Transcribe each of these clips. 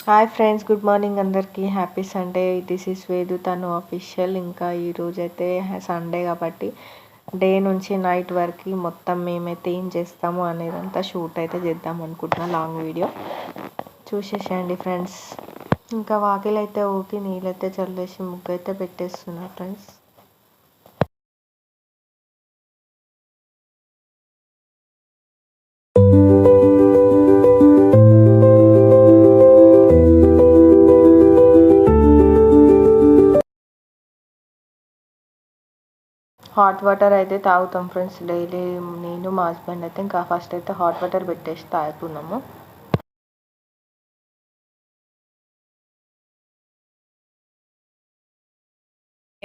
Hi friends good morning అందరికీ. Happy Sunday this is Vedu తను official ఇంకా ఈరోజు అయితే సండే కాబట్టి డే నుంచి నైట్ వరకు మొత్తం మేమైతే ఏం చేస్తాము అనేదంతా షూట్ అయితే చేద్దాం అనుకుంటున్నా లాంగ్ వీడియో చూసేసేయండి ఫ్రెండ్స్ ఇంకా వాకిలైతే ఊకి నీళ్ళైతే చల్లేసి ముగ్గు అయితే పెట్టేస్తున్నా ఫ్రెండ్స్ హాట్ వాటర్ అయితే తాగుతాం ఫ్రెండ్స్. డైలీ నేను మా హస్బెండ్ అయితే ఇంకా ఫస్ట్ అయితే హాట్ వాటర్ పెట్టేసి తాగుతున్నాము.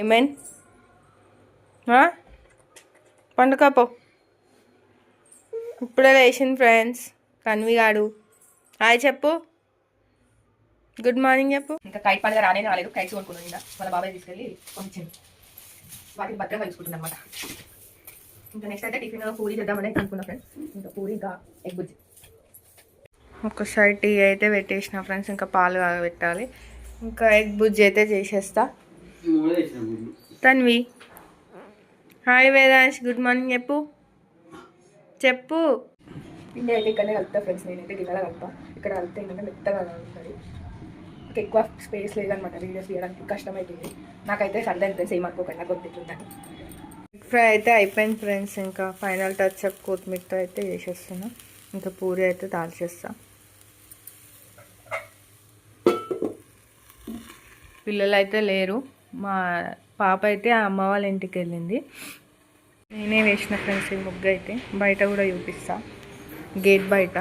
ఏమేన్ పండుకపో ఇప్పుడే లేచింది ఫ్రెండ్స్. కన్విగాడు హాయ్ చెప్పు. గుడ్ మార్నింగ్ చెప్పు. ఇంకా కైట్ పండుగ రానే రాలేదు. కైట్స్ కొనుక్కున్నాను ఇంకా. వాళ్ళ బాబాయ్ తీసుకెళ్ళి పంపించింది వాటిని భద్రంగా తీసుకుంటున్నాం అనమాట ఇంకా నెక్స్ట్ అయితే టిఫిన్ పూరి చేద్దామని అనుకున్నా ఫ్రెండ్స్ ఇంకా పూరి ఇంకా ఎగ్ బుజ్జి. ఒక సైడ్ టీ అయితే పెట్టేసిన ఫ్రెండ్స్ ఇంకా పాలు పెట్టాలి ఇంకా ఎగ్ బుజ్జి అయితే చేసేస్తా. Tanvi. Hi Vedansh good morning చెప్పు. చెప్పు. పిండి అయితే ఇక్కడనే కలుపుతా ఫ్రెండ్స్ నేనైతే గిన్నెలో కలుపుతా. ఇక్కడ కలిపితే ఏంటంటే మెత్తగా ఉంటుంది ఎక్కువ స్పేస్ లేదనమాట వీడియోస్ తీయడానికి కష్టమవుతుంది నాకైతే సరదా ఫ్రెండ్స్ ఏమనుకోకండి నాకు కొద్దిట్లుందని ఫ్రై అయితే అయిపోయింది ఫ్రెండ్స్ ఇంకా ఫైనల్ టచ్ అప్ కొత్తిమీరతో అయితే చేసేస్తున్నాను ఇంకా పూరి అయితే దాల్చేస్తాను పిల్లలు అయితే లేరు. మా పాప అయితే ఆ అమ్మ వాళ్ళ ఇంటికి వెళ్ళింది. నేనే వేసిన ఫ్రెండ్స్ ఈ ముగ్గు అయితే బయట కూడా చూపిస్తా. గేట్ బయట.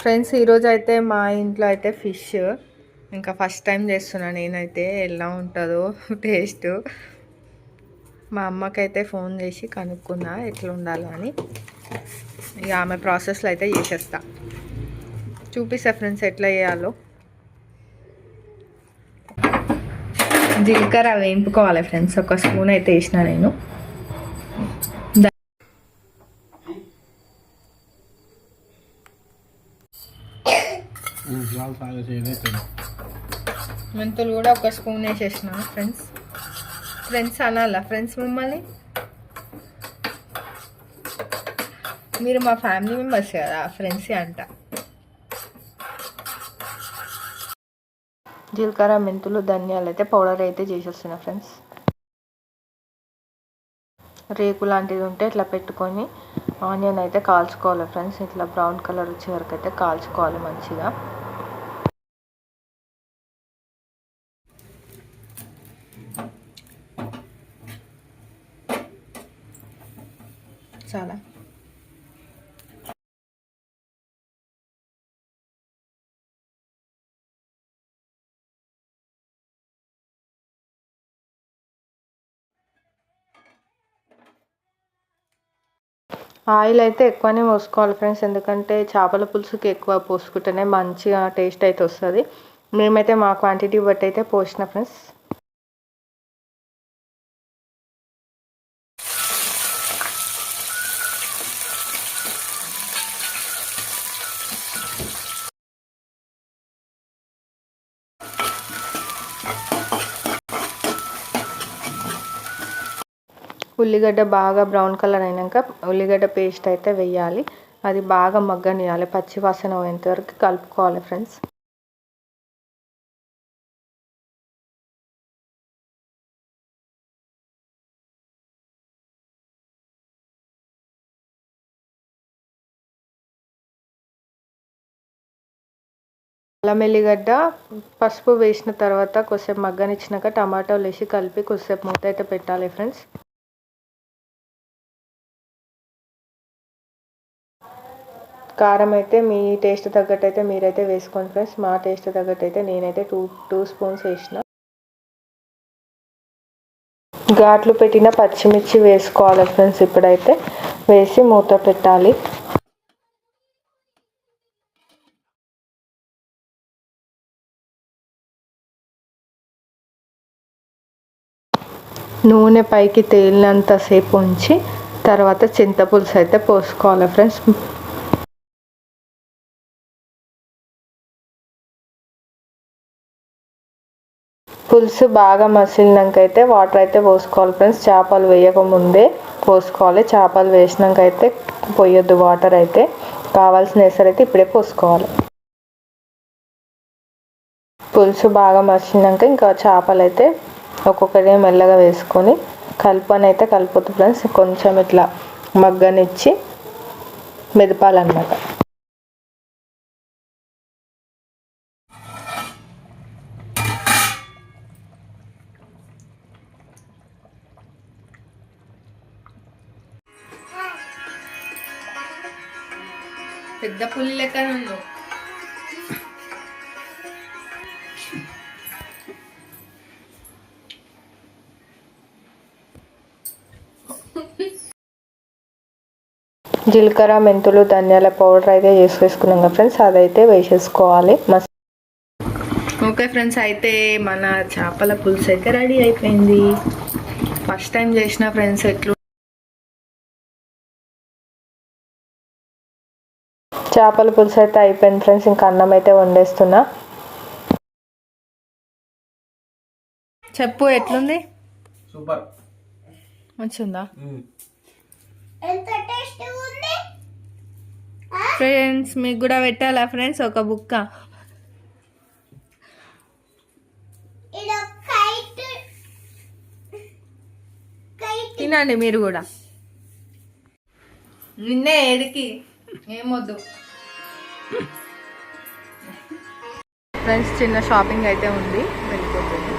ఫ్రెండ్స్ ఈరోజు అయితే మా ఇంట్లో అయితే ఫిష్ ఇంకా ఫస్ట్ టైం చేస్తున్నా. నేనైతే ఎలా ఉంటుందో టేస్ట్ మా అమ్మకైతే ఫోన్ చేసి కనుక్కున్నా ఎట్లా ఉండాలో అని. ఇక ఆమె ప్రాసెస్లో అయితే చేసేస్తా. చూపిస్తా ఫ్రెండ్స్ ఎట్లా చేయాలో. జీలకర్ర వేయింపుకోవాలి ఫ్రెండ్స్. ఒక స్పూన్ అయితే వేసిన నేను. మెంతులు కూడా ఒక స్పూన్ వేసేసిన ఫ్రెండ్స్. ఫ్రెండ్స్ అనాలా? ఫ్రెండ్స్ మిమ్మల్ని? మీరు మా ఫ్యామిలీ మెంబర్స్ కదా ఫ్రెండ్స్ అంట. జీలకర్ర మెంతులు ధనియాలు అయితే పౌడర్ అయితే చేసేస్తున్నా ఫ్రెండ్స్. రేకు లాంటిది ఉంటే ఇట్లా పెట్టుకొని ఆనియన్ అయితే కాల్చుకోవాలి ఫ్రెండ్స్. ఇట్లా బ్రౌన్ కలర్ వచ్చే వరకు అయితే కాల్చుకోవాలి మంచిగా. చాలా. ఆయిల్ అయితే ఎక్కువనే పోసుకోవాలి ఫ్రెండ్స్. ఎందుకంటే చేపల పులుసుకి ఎక్కువ పోసుకుంటేనే మంచిగా టేస్ట్ అయితే వస్తుంది. మేమైతే మా క్వాంటిటీ బట్టి అయితే పోసిన ఫ్రెండ్స్. ఉల్లిగడ్డ బాగా బ్రౌన్ కలర్ అయినాక ఉల్లిగడ్డ పేస్ట్ అయితే వేయాలి. అది బాగా మగ్గనియాలి పచ్చి వాసన కలుపుకోవాలి ఫ్రెండ్స్. అల్లం ఎల్లిగడ్డ పసుపు వేసిన తర్వాత కొద్దిసేపు మగ్గనిచ్చినాక టమాటాలు వేసి కలిపి కొద్దిసేపు మూత అయితే పెట్టాలి ఫ్రెండ్స్. కారం అయితే మీ టేస్ట్ తగ్గట్టు అయితే మీరైతే వేసుకోండి ఫ్రెండ్స్. మా టేస్ట్ తగ్గట్టు అయితే నేనైతే టూ టూ స్పూన్స్ వేసిన. ఘాట్లు పెట్టిన పచ్చిమిర్చి వేసుకోవాలి ఫ్రెండ్స్ ఇప్పుడైతే. వేసి మూత పెట్టాలి. నూనె పైకి తేలినంతసేపు ఉంచి తర్వాత చింతపులుసు అయితే పోసుకోవాలి ఫ్రెండ్స్. పులుసు బాగా మసిలినాక అయితే వాటర్ అయితే పోసుకోవాలి ఫ్రెండ్స్. చేపలు వేయక ముందే పోసుకోవాలి. చేపలు వేసినాక అయితే పోయొద్దు వాటర్ అయితే. కావాల్సిన ఎసరు అయితే ఇప్పుడే పోసుకోవాలి. పులుసు బాగా మసిలినాక ఇంకా చేపలు అయితే ఒక్కొక్కటి మెల్లగా వేసుకొని కలుపని అయితే కలుపుతుంది ఫ్రెండ్స్. కొంచెం ఇట్లా మగ్గనిచ్చి మెదపాలన్నమాట. పెద్ద పుల్లి లెక్క ఉండు. జీలకర్ర మెంతులు ధనియాల పౌడర్ అయితే చేసేసుకున్నాం కదా ఫ్రెండ్స్. అదైతే వేసేసుకోవాలి. ఓకే ఫ్రెండ్స్ అయితే మన చేపల పులుసు అయితే రెడీ అయిపోయింది. ఫస్ట్ టైం చేసిన ఫ్రెండ్స్ ఎట్లు చేపల పులుసు అయితే అయిపోయింది ఫ్రెండ్స్. ఇంకా అన్నం అయితే వండేస్తున్నా. చెప్పు ఎట్లుంది? సూపర్. మంచిగా ఎంత టేస్ట్ ఉంది? ఫ్రెండ్స్ మీకు కూడా పెట్టాలా ఫ్రెండ్స్? ఒక బుక్క. ఇది కైట్. కైట్. తినండి మీరు కూడా. నిన్నే ఏడికి ఏమొద్దు. ఫ్రెండ్స్ చిన్న షాపింగ్ అయితే ఉంది. వెళ్ళిపోతుంది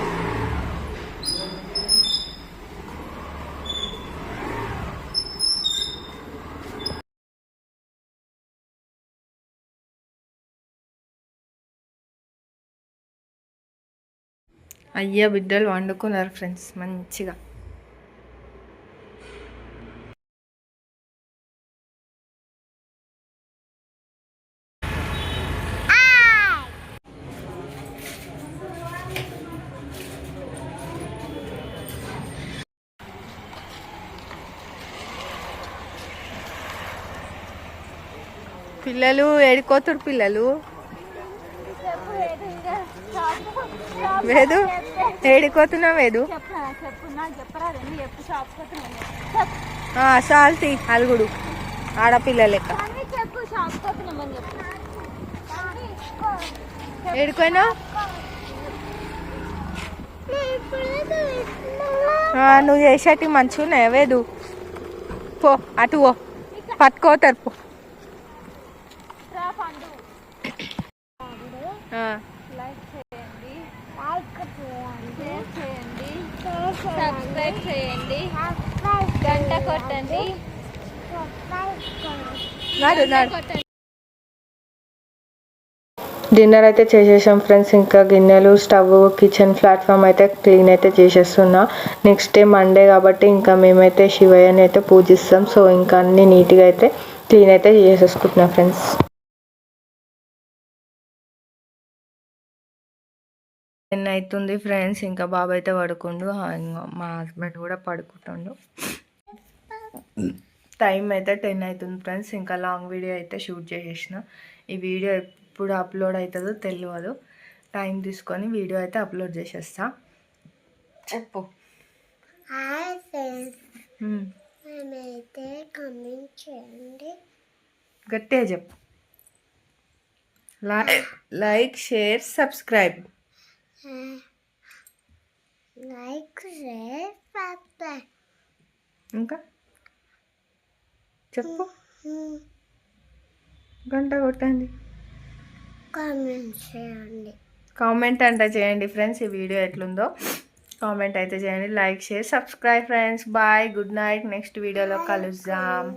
అయ్యా బిడ్డలు వండుకున్నారు ఫ్రెండ్స్ మంచిగా. పిల్లలు ఏడుకోతురు పిల్లలు. వేదు ఏడిపోతున్నావు వేదు. సాల్తి అలుగుడు. ఆడపిల్ల లెక్క. చెప్పు నువ్వు చేసేటి మంచిగా ఉన్నాయి వేదు? పో అటు పో. పట్టుకోతారు పో. లైక్ చేయండి. సబ్స్క్రైబ్ చేయండి. గంట కొట్టండి. డిన్నర్ అయితే చేసేసాం ఫ్రెండ్స్ ఇంకా గిన్నెలు స్టవ్ కిచెన్ ప్లాట్ఫామ్ అయితే క్లీన్ అయితే చేసేస్తున్నా. నెక్స్ట్ డే మండే కాబట్టి ఇంకా మేమైతే శివయ్యని అయితే పూజిస్తాం. సో ఇంకా అన్ని నీట్గా అయితే క్లీన్ అయితే చేసేసుకుంటున్నాం ఫ్రెండ్స్. టెన్ అవుతుంది ఫ్రెండ్స్. ఇంకా బాబు అయితే పడుకుండు మా హస్బెండ్ కూడా పడుకుంటుండు. టైం అయితే టెన్ అవుతుంది ఫ్రెండ్స్. ఇంకా లాంగ్ వీడియో అయితే షూట్ చేసేసిన. ఈ వీడియో ఎప్పుడు అప్లోడ్ అవుతుందో తెలియదు టైం తీసుకొని వీడియో అయితే అప్లోడ్ చేసేస్తా. చెప్పు. గట్టిగా చెప్పు. Like share subscribe. ఇంకా? చెప్పు. గంట కొట్టండి. కామెంట్ చేయండి. కామెంట్ అంటే చేయండి ఫ్రెండ్స్ ఈ వీడియో ఎట్లుందో. కామెంట్ అయితే చేయండి like share subscribe friends bye good night next వీడియోలో కలుద్దాం.